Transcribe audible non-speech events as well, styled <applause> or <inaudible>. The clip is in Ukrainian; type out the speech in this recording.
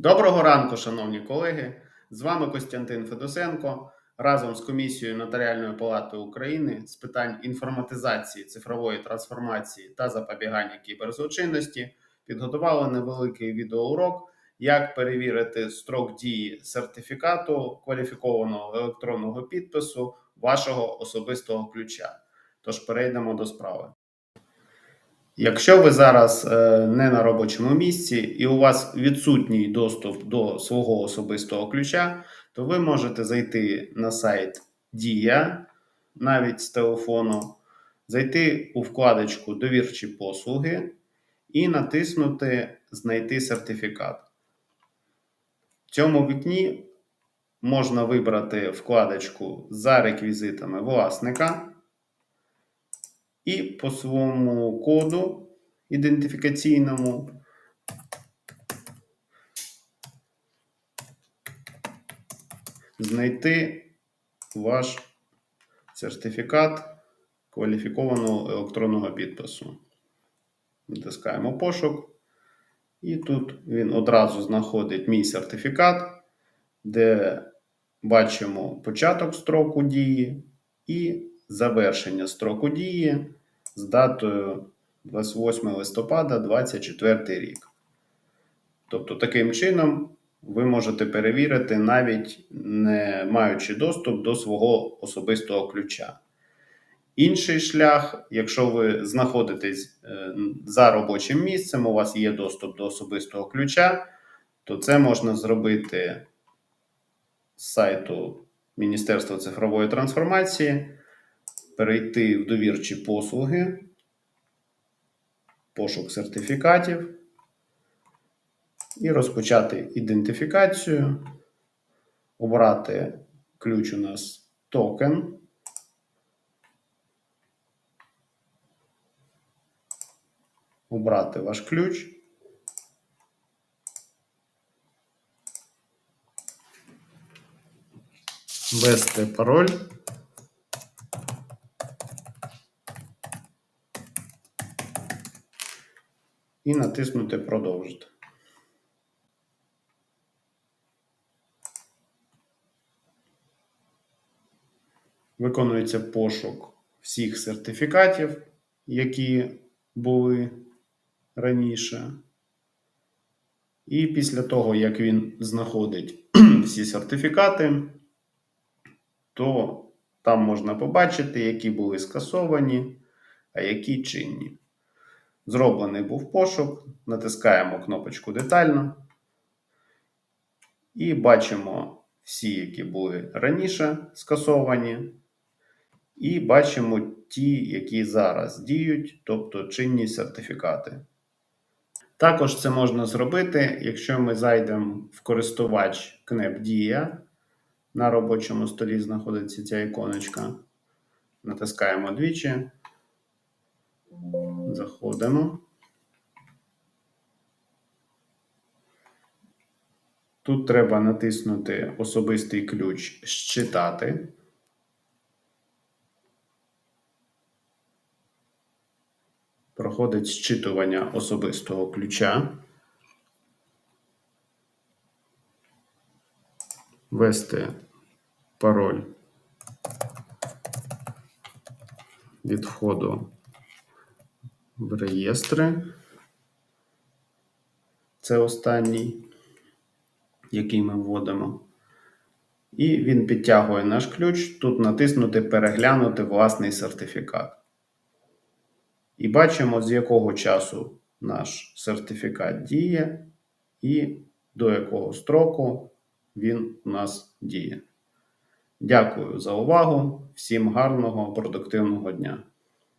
Доброго ранку, шановні колеги. З вами Костянтин Федосенко разом з комісією Нотаріальної палати України з питань інформатизації, цифрової трансформації та запобігання кіберзлочинності підготували невеликий відеоурок, як перевірити строк дії сертифікату кваліфікованого електронного підпису вашого особистого ключа. Тож перейдемо до справи. Якщо ви зараз е, не на робочому місці і у вас відсутній доступ до свого особистого ключа, то ви можете зайти на сайт Дія навіть з телефону, зайти у вкладочку Довірчі послуги і натиснути Знайти сертифікат. В цьому вікні можна вибрати вкладочку за реквізитами власника і по своєму коду ідентифікаційному. Знайти ваш сертифікат кваліфікованого електронного підпису. Натискаємо пошук, і тут він одразу знаходить мій сертифікат, де бачимо початок строку дії і завершення строку дії з датою 28 листопада 2024 рік. Тобто, таким чином ви можете перевірити, навіть не маючи доступ до свого особистого ключа. Інший шлях, якщо ви знаходитесь е, за робочим місцем, у вас є доступ до особистого ключа, то це можна зробити з сайту Міністерства цифрової трансформації перейти в довірчі послуги, пошук сертифікатів і розпочати ідентифікацію, обрати ключ у нас токен. Обрати ваш ключ. Ввести пароль. І натиснути Продовжити. Виконується пошук всіх сертифікатів, які були раніше. І після того, як він знаходить <clears throat> всі сертифікати, то там можна побачити, які були скасовані, а які чинні. Зроблений був пошук, натискаємо кнопочку детально і бачимо всі, які були раніше скасовані, і бачимо ті, які зараз діють, тобто чинні сертифікати. Також це можна зробити, якщо ми зайдемо в користувач КНЕП Дія. На робочому столі знаходиться ця іконочка. Натискаємо двічі. Заходимо. Тут треба натиснути особистий ключ Щитати. Проходить зчитування особистого ключа. Ввести пароль від входу в реєстри. Це останній, який ми вводимо. І він підтягує наш ключ. Тут натиснути Переглянути власний сертифікат. І бачимо, з якого часу наш сертифікат діє, і до якого строку він у нас діє. Дякую за увагу. Всім гарного, продуктивного дня!